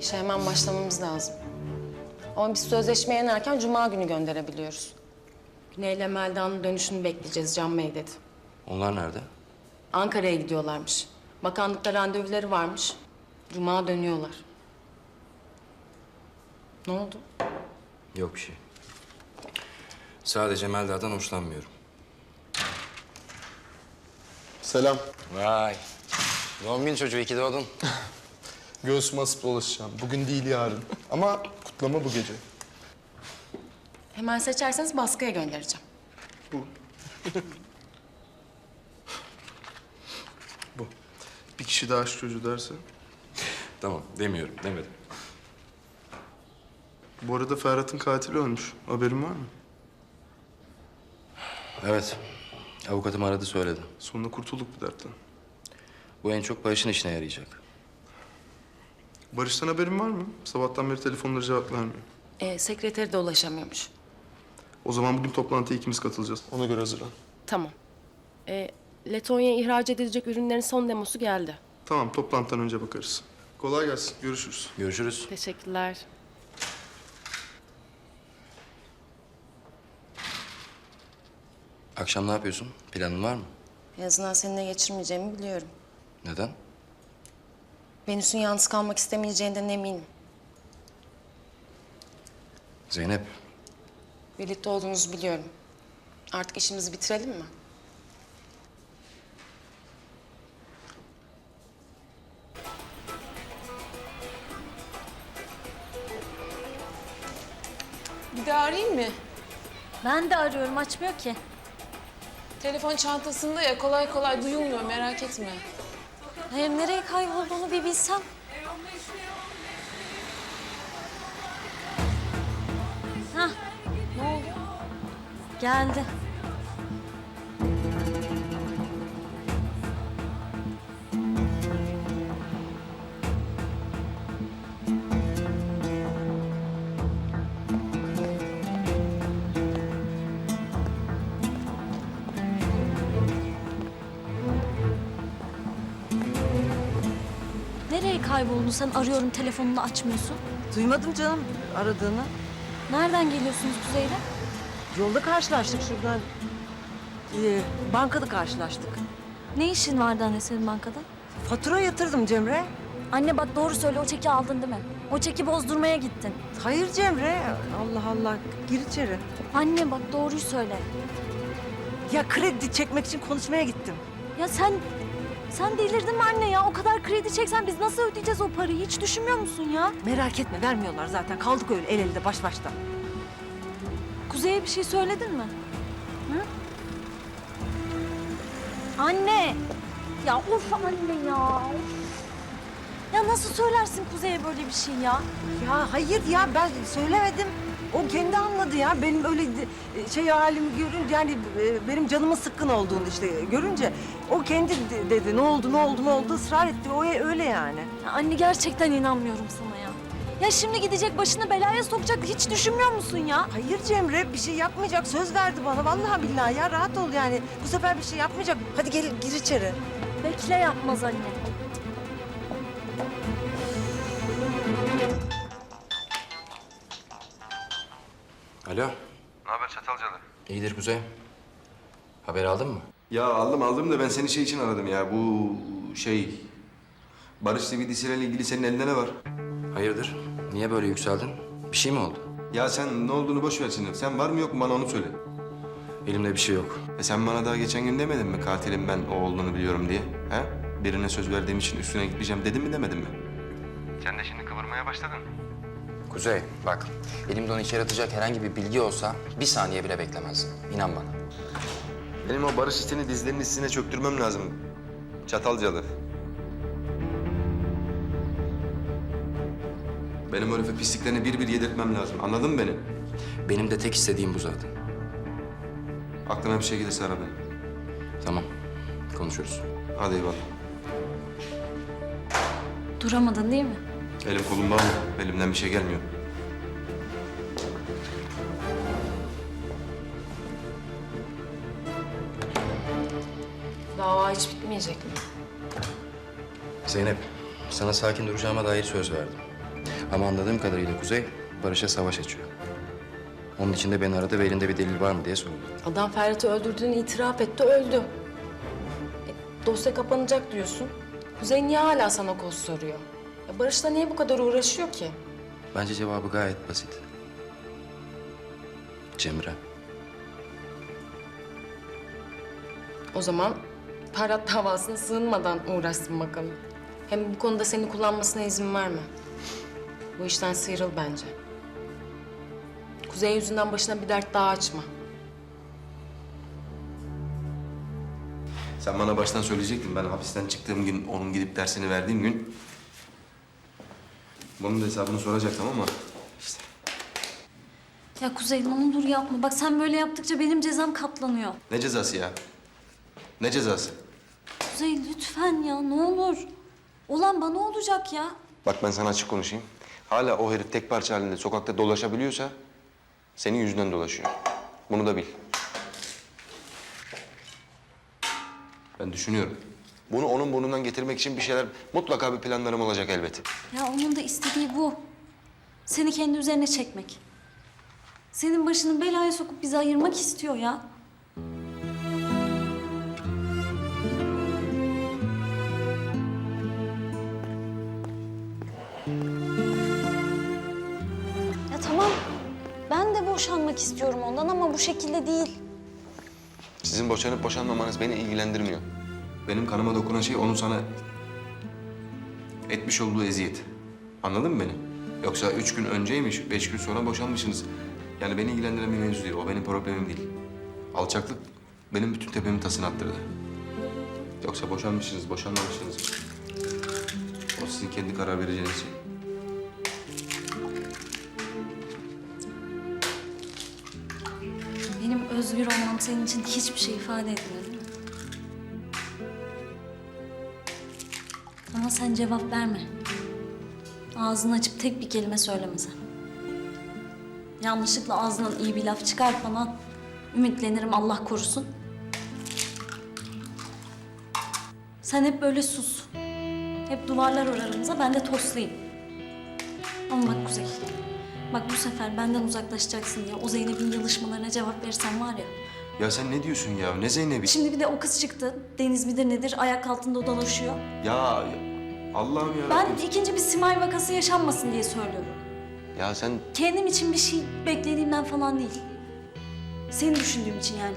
İşe hemen başlamamız lazım. Ama biz sözleşmeye en erken cuma günü gönderebiliyoruz. Güney ile Melda'nın dönüşünü bekleyeceğiz Can Bey dedi. Onlar nerede? Ankara'ya gidiyorlarmış. Bakanlıkta randevuları varmış. Cuma dönüyorlar. Ne oldu? Yok bir şey. Sadece Melda'dan hoşlanmıyorum. Selam. Vay. Doğum günü çocuğu, iki doğdun. Göğsüme asıp dolaşacağım. Bugün değil yarın. Ama kutlama bu gece. Hemen seçerseniz baskıya göndereceğim. Bu. bu. Bir kişi daha şu çocuğu derse. tamam, demiyorum, demedim. Bu arada Ferhat'ın katili ölmüş. Haberin var mı? Evet, avukatım aradı söyledi. Sonunda kurtulduk bu dertten. Bu en çok Barış'ın işine yarayacak. Barış'tan haberin var mı? Sabahtan beri telefonlara cevap vermiyor. Ee, sekreteri de ulaşamıyormuş. O zaman bugün toplantıya ikimiz katılacağız. Ona göre hazırlan. Tamam. Ee, Letonya'ya ihraç edilecek ürünlerin son demosu geldi. Tamam, toplantıdan önce bakarız. Kolay gelsin. Görüşürüz. Görüşürüz. Teşekkürler. Akşam ne yapıyorsun? Planın var mı? En azından seninle geçirmeyeceğimi biliyorum. Neden? Venüs'ün yalnız kalmak istemeyeceğinden eminim. Zeynep, Birlikte olduğunuzu biliyorum. Artık işimizi bitirelim mi? Bir daha arayayım mı? Ben de arıyorum açmıyor ki. Telefon çantasında ya kolay kolay duyulmuyor merak etme. Hem nereye kaybolduğunu bir bilsem. Hah ne oldu? Geldi. Nereye kayboldun sen? Arıyorum telefonunu açmıyorsun. Duymadım canım aradığını. Nereden geliyorsunuz Kuzey'le? Yolda karşılaştık şuradan. Ee, bankada karşılaştık. Ne işin vardı anne senin bankada? Fatura yatırdım Cemre. Anne bak doğru söyle o çeki aldın değil mi? O çeki bozdurmaya gittin. Hayır Cemre. Allah Allah. Gir içeri. Anne bak doğruyu söyle. Ya kredi çekmek için konuşmaya gittim. Ya sen sen delirdin mi anne ya? O kadar kredi çeksen biz nasıl ödeyeceğiz o parayı? Hiç düşünmüyor musun ya? Merak etme vermiyorlar zaten. Kaldık öyle el elde baş başta. Kuzey'e bir şey söyledin mi? Hı? Anne! Ya of anne ya! of! Ya nasıl söylersin Kuzey'e böyle bir şey ya? Ya hayır ya ben söylemedim. O kendi anladı ya. Benim öyle de- şey halimi görünce yani e, benim canımın sıkkın olduğunu işte görünce o kendi de- dedi ne oldu ne oldu ne oldu ısrar etti. O öyle yani. ya? Anne gerçekten inanmıyorum sana ya. Ya şimdi gidecek başını belaya sokacak hiç düşünmüyor musun ya? Hayır Cemre bir şey yapmayacak. Söz verdi bana. Vallahi billahi ya rahat ol yani. Bu sefer bir şey yapmayacak. Hadi gel gir içeri. Bekle yapmaz anne. Alo. Ne haber Çatalcalı? İyidir Kuzey. Haber aldın mı? Ya aldım aldım da ben seni şey için aradım ya. Bu şey... Barış CVD'siyle ilgili senin elinde ne var? Hayırdır? Niye böyle yükseldin? Bir şey mi oldu? Ya sen ne olduğunu boş ver şimdi. Sen var mı yok mu bana onu söyle. Elimde bir şey yok. E sen bana daha geçen gün demedin mi katilin ben o olduğunu biliyorum diye? He? Birine söz verdiğim için üstüne gitmeyeceğim dedim mi demedin mi? Sen de şimdi kıvırmaya başladın. Kuzey, bak. Elimde onu içeri atacak herhangi bir bilgi olsa bir saniye bile beklemezdim. İnan bana. Benim o Barış işini dizlerinin üstüne çöktürmem lazım. Çatalcalı. Benim o herife pisliklerini bir bir yedirtmem lazım. Anladın mı beni? Benim de tek istediğim bu zaten. Aklına bir şey gelirse ara beni. Tamam, konuşuruz. Hadi eyvallah. Duramadın değil mi? Elim kolum bağlı. Elimden bir şey gelmiyor. Dava hiç bitmeyecek mi? Zeynep, sana sakin duracağıma dair söz verdim. Ama anladığım kadarıyla Kuzey Barış'a savaş açıyor. Onun için de beni aradı ve elinde bir delil var mı diye sordu. Adam Ferhat'ı öldürdüğünü itiraf etti, öldü. E, dosya kapanacak diyorsun. Kuzey niye hala sana koz soruyor? Ya Barış'la niye bu kadar uğraşıyor ki? Bence cevabı gayet basit. Cemre. O zaman Ferhat davasına sığınmadan uğraşsın bakalım. Hem bu konuda seni kullanmasına izin verme. Bu işten sıyrıl bence. Kuzey yüzünden başına bir dert daha açma. Sen bana baştan söyleyecektin. Ben hapisten çıktığım gün, onun gidip dersini verdiğim gün... Bunun da hesabını soracaktım ama işte Ya Kuzey ne olur yapma. Bak sen böyle yaptıkça benim cezam katlanıyor. ne cezası ya? Ne cezası? Kuzey lütfen ya ne olur. Olan bana olacak ya. Bak ben sana açık konuşayım. Hala o herif tek parça halinde sokakta dolaşabiliyorsa senin yüzünden dolaşıyor. Bunu da bil. Ben düşünüyorum. Bunu onun burnundan getirmek için bir şeyler mutlaka bir planlarım olacak elbet. Ya onun da istediği bu. Seni kendi üzerine çekmek. Senin başını belaya sokup bizi ayırmak istiyor ya. Ya tamam. Ben de boşanmak istiyorum ondan ama bu şekilde değil. Sizin boşanıp boşanmamanız beni ilgilendirmiyor. Benim kanıma dokunan şey onun sana etmiş olduğu eziyet. Anladın mı beni? Yoksa üç gün önceymiş, beş gün sonra boşanmışsınız. Yani beni ilgilendiren bir mevzu değil. O benim problemim değil. Alçaklık benim bütün tepemi tasını attırdı. Yoksa boşanmışsınız, boşanmamışsınız. O sizin kendi karar vereceğiniz şey. Benim özgür olmam senin için hiçbir şey ifade etmiyor Ama sen cevap verme. Ağzını açıp tek bir kelime söyleme sen. Yanlışlıkla ağzından iyi bir laf çıkar falan. Ümitlenirim Allah korusun. Sen hep böyle sus. Hep duvarlar ör aramıza, ben de toslayayım. Ama bak Kuzey, bak bu sefer benden uzaklaşacaksın diye o Zeynep'in yalışmalarına cevap verirsen var ya. Ya sen ne diyorsun ya? Ne Zeynep'i? Şimdi bir de o kız çıktı. Deniz midir nedir ayak altında dolaşıyor. Ya Allah'ım ya. Ben ikinci bir Simay vakası yaşanmasın diye söylüyorum. Ya sen Kendim için bir şey beklediğimden falan değil. Seni düşündüğüm için yani.